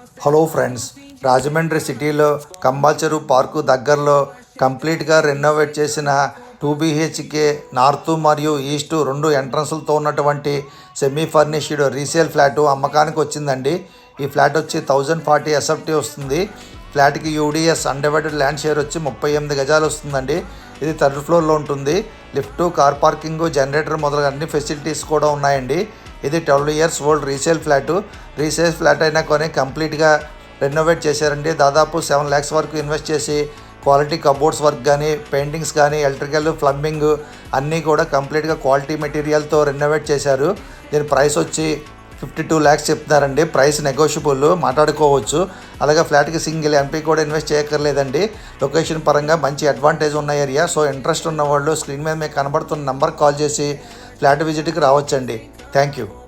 Hello friends Rajahmundry సిటీలో కంబాచెరు park దగ్గరలో కంప్లీట్గా రెనోవేట్ చేసిన టూ బీహెచ్కే నార్త్ మరియు ఈస్ట్ రెండు ఎంట్రన్స్లతో ఉన్నటువంటి సెమీ ఫర్నిష్డ్ రీసేల్ ఫ్లాట్ అమ్మకానికి వచ్చిందండి. ఈ ఫ్లాట్ వచ్చి థౌజండ్ ఫార్టీ ఎస్ఎఫ్టీ వస్తుంది. ఫ్లాట్కి యూడిఎస్ అన్డివైడెడ్ ల్యాండ్ షేర్ వచ్చి ముప్పై ఎనిమిది గజాలు వస్తుందండి. ఇది థర్డ్ ఫ్లోర్లో ఉంటుంది. లిఫ్ట్ కార్ పార్కింగ్ జనరేటర్ మొదలగు అన్ని ఫెసిలిటీస్ కూడా ఉన్నాయండి. ఇది twelve years old resale flat. Resale flat అయినా కొని కంప్లీట్గా రెనోవేట్ చేశారండి. దాదాపు సెవెన్ ల్యాక్స్ వరకు ఇన్వెస్ట్ చేసి క్వాలిటీ కబోర్డ్స్ వర్క్ కానీ పెయింటింగ్స్ కానీ ఎలక్ట్రికల్ ప్లంబింగ్ అన్నీ కూడా కంప్లీట్గా క్వాలిటీ మెటీరియల్తో రెనోవేట్ చేశారు. దీని ప్రైస్ వచ్చి ఫిఫ్టీ టూ ల్యాక్స్ చెప్తున్నారండి. ప్రైస్ నెగోషియబుల్ మాట్లాడుకోవచ్చు. అలాగే ఫ్లాట్కి సింగిల్ ఎంపీ కూడా ఇన్వెస్ట్ చేయక్కర్లేదండి. లొకేషన్ పరంగా మంచి అడ్వాంటేజ్ ఉన్న ఏరియా. సో ఇంట్రెస్ట్ ఉన్న వాళ్ళు స్క్రీన్ మీద మీకు కనబడుతున్న నెంబర్ కాల్ చేసి ఫ్లాట్ విజిట్కి రావచ్చండి. Thank you